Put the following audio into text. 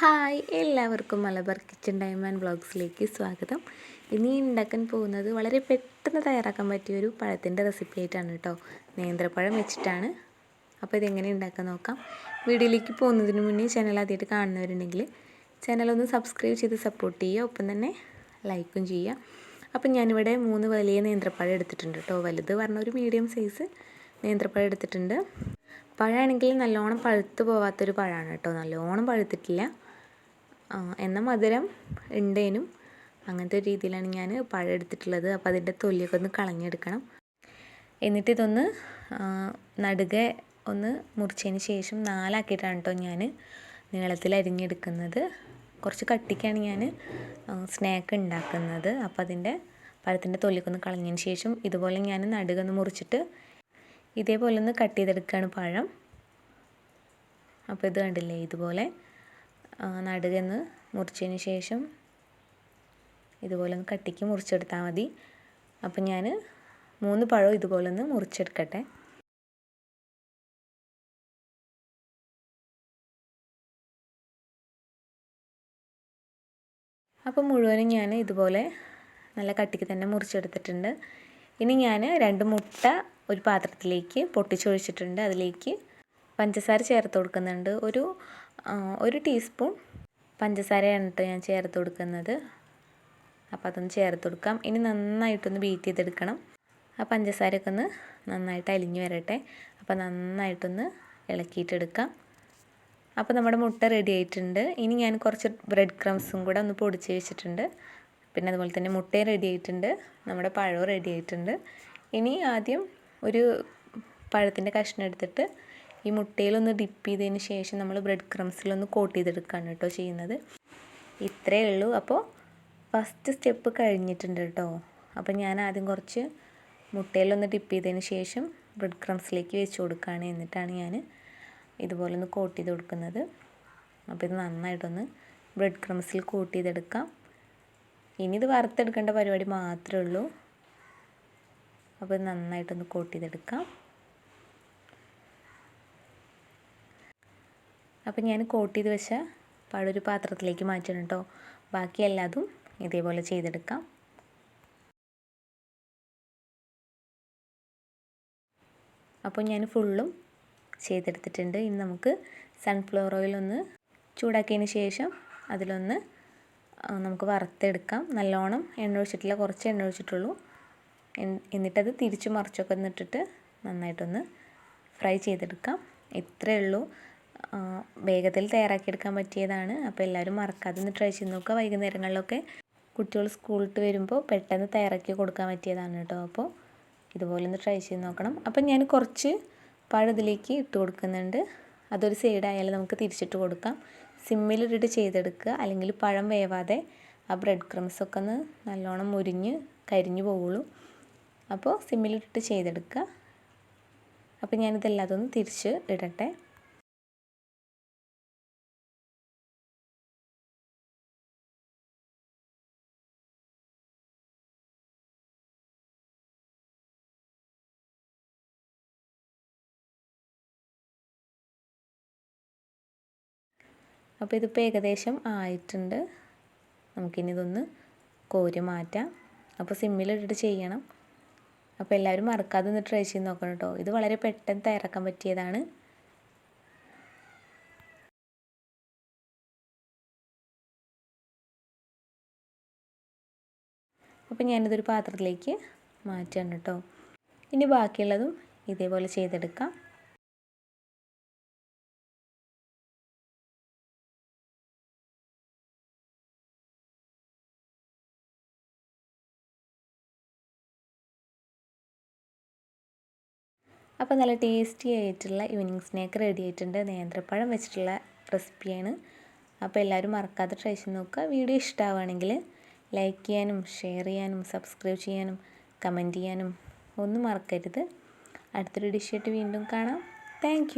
Hi എല്ലാവർക്കും Malabar kitchen time and ബ്ലോഗ്സിലേക്ക് സ്വാഗതം ഇനി ഉണ്ടാക്കാൻ പോകുന്നത് വളരെ പെട്ടെന്ന് തയ്യാറാക്കാൻ പറ്റിയ ഒരു പഴത്തിന്റെ റെസിപ്പി ആയിട്ടാണ് കേട്ടോ. നേന്ത്രപ്പഴം വെച്ചിട്ടാണ്. അപ്പോൾ ഇതെങ്ങനെ ഉണ്ടാക്കാൻ നോക്കാം. വീഡിയോയിലേക്ക് പോകുന്നതിന് മുന്നേ ചാനൽ ആദ്യമായിട്ട് കാണുന്നവരുണ്ടെങ്കിൽ ചാനലൊന്ന് സബ്സ്ക്രൈബ് ചെയ്ത് സപ്പോർട്ട് ചെയ്യുക. ഒപ്പം തന്നെ ലൈക്കും ചെയ്യുക. അപ്പം ഞാനിവിടെ മൂന്ന് വലിയ നേന്ത്രപ്പഴം എടുത്തിട്ടുണ്ട് കേട്ടോ. വലുത് പറഞ്ഞ ഒരു മീഡിയം സൈസ് നേന്ത്രപ്പഴം എടുത്തിട്ടുണ്ട്. പഴമാണെങ്കിൽ നല്ലോണം പഴുത്ത് പോവാത്തൊരു പഴമാണ് കേട്ടോ. നല്ലോണം പഴുത്തിട്ടില്ല. എന്നാൽ മധുരം ഉണ്ടേനും. അങ്ങനത്തെ ഒരു രീതിയിലാണ് ഞാൻ പഴം എടുത്തിട്ടുള്ളത് അപ്പോൾ അതിന്റെ തൊലിയൊക്കെ ഒന്ന് കളഞ്ഞെടുക്കണം. എന്നിട്ട് ഇതൊന്ന് നടുക ഒന്ന് മുറിച്ചതിന് ശേഷം നാലാക്കിയിട്ടാണ് കേട്ടോ ഞാൻ നീളത്തിൽ അരിഞ്ഞെടുക്കുന്നത്. കുറച്ച് കട്ടിക്കാണ് ഞാൻ സ്നാക്ക് ഉണ്ടാക്കുന്നത്. അപ്പോൾ അതിന്റെ പഴത്തിന്റെ തൊലിയൊക്കെ ഒന്ന് കളഞ്ഞതിന് ശേഷം ഇതുപോലെ ഞാൻ നടുകൊന്ന് മുറിച്ചിട്ട് ഇതേപോലെ ഒന്ന് കട്ട് ചെയ്തെടുക്കുകയാണ് പഴം. അപ്പോൾ ഇത് കണ്ടില്ലേ ഇതുപോലെ നടുകെന്ന് മുറിച്ചതിന് ശേഷം ഇതുപോലെ ഒന്ന് കട്ടിക്ക് മുറിച്ചെടുത്താൽ മതി. അപ്പം ഞാൻ മൂന്ന് പഴം ഇതുപോലെ ഒന്ന് മുറിച്ചെടുക്കട്ടെ. അപ്പം മുഴുവനും ഞാൻ ഇതുപോലെ നല്ല കട്ടിക്ക് തന്നെ മുറിച്ചെടുത്തിട്ടുണ്ട്. ഇനി ഞാൻ രണ്ട് മുട്ട ഒരു പാത്രത്തിലേക്ക് പൊട്ടിച്ചൊഴിച്ചിട്ടുണ്ട്. അതിലേക്ക് പഞ്ചസാര ചേർത്ത് കൊടുക്കുന്നുണ്ട്. ഒരു ഒരു ടീസ്പൂൺ പഞ്ചസാരയാണ് കേട്ടോ ഞാൻ ചേർത്ത് കൊടുക്കുന്നത്. അപ്പോൾ അതൊന്ന് ചേർത്ത് കൊടുക്കാം. ഇനി നന്നായിട്ടൊന്ന് ബീറ്റ് ചെയ്തെടുക്കണം. ആ പഞ്ചസാരയൊക്കെ ഒന്ന് നന്നായിട്ട് അലിഞ്ഞു വരട്ടെ. അപ്പോൾ നന്നായിട്ടൊന്ന് ഇളക്കിയിട്ടെടുക്കാം. അപ്പോൾ നമ്മുടെ മുട്ട റെഡി ആയിട്ടുണ്ട്. ഇനി ഞാൻ കുറച്ച് ബ്രെഡ് ക്രംസും കൂടെ ഒന്ന് പൊടിച്ച് വെച്ചിട്ടുണ്ട്. പിന്നെ അതുപോലെ തന്നെ മുട്ടയും റെഡി ആയിട്ടുണ്ട്. നമ്മുടെ പഴവും റെഡി ആയിട്ടുണ്ട്. ഇനി ആദ്യം ഒരു പഴത്തിന്റെ കഷ്ണം എടുത്തിട്ട് ഈ മുട്ടയിലൊന്ന് ഡിപ്പ് ചെയ്തതിന് ശേഷം നമ്മൾ ബ്രെഡ് ക്രംസിലൊന്ന് കോട്ട് ചെയ്തെടുക്കുകയാണ് കേട്ടോ ചെയ്യുന്നത്. ഇത്രയേ ഉള്ളൂ. അപ്പോൾ ഫസ്റ്റ് സ്റ്റെപ്പ് കഴിഞ്ഞിട്ടുണ്ട് കേട്ടോ. അപ്പോൾ ഞാൻ ആദ്യം കുറച്ച് മുട്ടയിലൊന്ന് ഡിപ്പ് ചെയ്തതിന് ശേഷം ബ്രെഡ് ക്രംസിലേക്ക് വെച്ച് കൊടുക്കുകയാണ് എന്നിട്ടാണ് ഞാൻ ഇതുപോലെ ഒന്ന് കോട്ട് ചെയ്ത് കൊടുക്കുന്നത്. അപ്പോൾ ഇത് നന്നായിട്ടൊന്ന് ബ്രെഡ് ക്രംസിൽ കോട്ട് ചെയ്തെടുക്കാം. ഇനി ഇത് വറുത്തെടുക്കേണ്ട പരിപാടി മാത്രമേ ഉള്ളൂ. അപ്പോൾ നന്നായിട്ടൊന്ന് കോട്ട് ചെയ്തെടുക്കാം. അപ്പോൾ ഞാൻ കോട്ട് ചെയ്ത് വെച്ച പഴൊരു പാത്രത്തിലേക്ക് മാറ്റണം കേട്ടോ ബാക്കി എല്ലാതും ഇതേപോലെ ചെയ്തെടുക്കാം. അപ്പോൾ ഞാൻ ഫുള്ളും ചെയ്തെടുത്തിട്ടുണ്ട്. ഇനി നമുക്ക് സൺഫ്ലവർ ഓയിൽ ഒന്ന് ചൂടാക്കിയതിന് ശേഷം അതിലൊന്ന് നമുക്ക് വറുത്തെടുക്കാം. നല്ലോണം എണ്ണ ഒഴിച്ചിട്ടില്ല കുറച്ച് എണ്ണ ഒഴിച്ചിട്ടുള്ളൂ. എന്നിട്ടത് തിരിച്ചു മറിച്ചൊക്കെ ഒന്നിട്ടിട്ട് നന്നായിട്ടൊന്ന് ഫ്രൈ ചെയ്തെടുക്കാം. ഇത്രയേ ഉള്ളൂ. വേഗത്തിൽ തയ്യാറാക്കിയെടുക്കാൻ പറ്റിയതാണ്. അപ്പോൾ എല്ലാവരും മറക്കാതെ ഒന്ന് ട്രൈ ചെയ്ത് നോക്കുക. വൈകുന്നേരങ്ങളിലൊക്കെ കുട്ടികൾ സ്കൂളിട്ട് വരുമ്പോൾ പെട്ടെന്ന് തയ്യാറാക്കി കൊടുക്കാൻ പറ്റിയതാണ് കേട്ടോ. അപ്പോൾ ഇതുപോലെ ഒന്ന് ട്രൈ ചെയ്ത് നോക്കണം. അപ്പം ഞാൻ കുറച്ച് പഴം ഇതിലേക്ക് ഇട്ട് കൊടുക്കുന്നുണ്ട്. അതൊരു സൈഡായാലും നമുക്ക് തിരിച്ചിട്ട് കൊടുക്കാം. സിമ്മിലിട്ടിട്ട് ചെയ്തെടുക്കുക. അല്ലെങ്കിൽ പഴം വേവാതെ ആ ബ്രെഡ് ക്രംസൊക്കെ ഒന്ന് നല്ലോണം മുരിഞ്ഞ് കരിഞ്ഞു പോവുള്ളൂ. അപ്പോൾ സിമ്മിലിട്ടിട്ട് ചെയ്തെടുക്കുക. അപ്പോൾ ഞാനിതെല്ലാതൊന്ന് തിരിച്ച് ഇടട്ടെ. അപ്പോൾ ഇതിപ്പോൾ ഏകദേശം ആയിട്ടുണ്ട്. നമുക്കിനി ഇതൊന്ന് കോരി മാറ്റാം. അപ്പോൾ സിമ്മിലിട്ടിട്ട് ചെയ്യണം. അപ്പോൾ എല്ലാവരും മറക്കാതെ ഒന്ന് ട്രൈ ചെയ്ത് നോക്കണം കേട്ടോ. ഇത് വളരെ പെട്ടെന്ന് തയ്യാറാക്കാൻ പറ്റിയതാണ്. അപ്പോൾ ഞാനിതൊരു പാത്രത്തിലേക്ക് മാറ്റാണ് കേട്ടോ. ഇനി ബാക്കിയുള്ളതും ഇതേപോലെ ചെയ്തെടുക്കാം. അപ്പോൾ നല്ല ടേസ്റ്റി ആയിട്ടുള്ള ഈവനിങ് സ്നാക്ക് റെഡി ആയിട്ടുണ്ട്. നേന്ത്രപ്പഴം വെച്ചിട്ടുള്ള റെസിപ്പിയാണ് അപ്പോൾ എല്ലാവരും മറക്കാതെ ട്രൈ ചെയ്ത് നോക്കുക. വീഡിയോ ഇഷ്ടമാവുകയാണെങ്കിൽ ലൈക്ക് ചെയ്യാനും ഷെയർ ചെയ്യാനും സബ്സ്ക്രൈബ് ചെയ്യാനും കമന്റ് ചെയ്യാനും ഒന്നും മറക്കരുത്. അടുത്തൊരു ഡിഷായിട്ട് വീണ്ടും കാണാം. താങ്ക്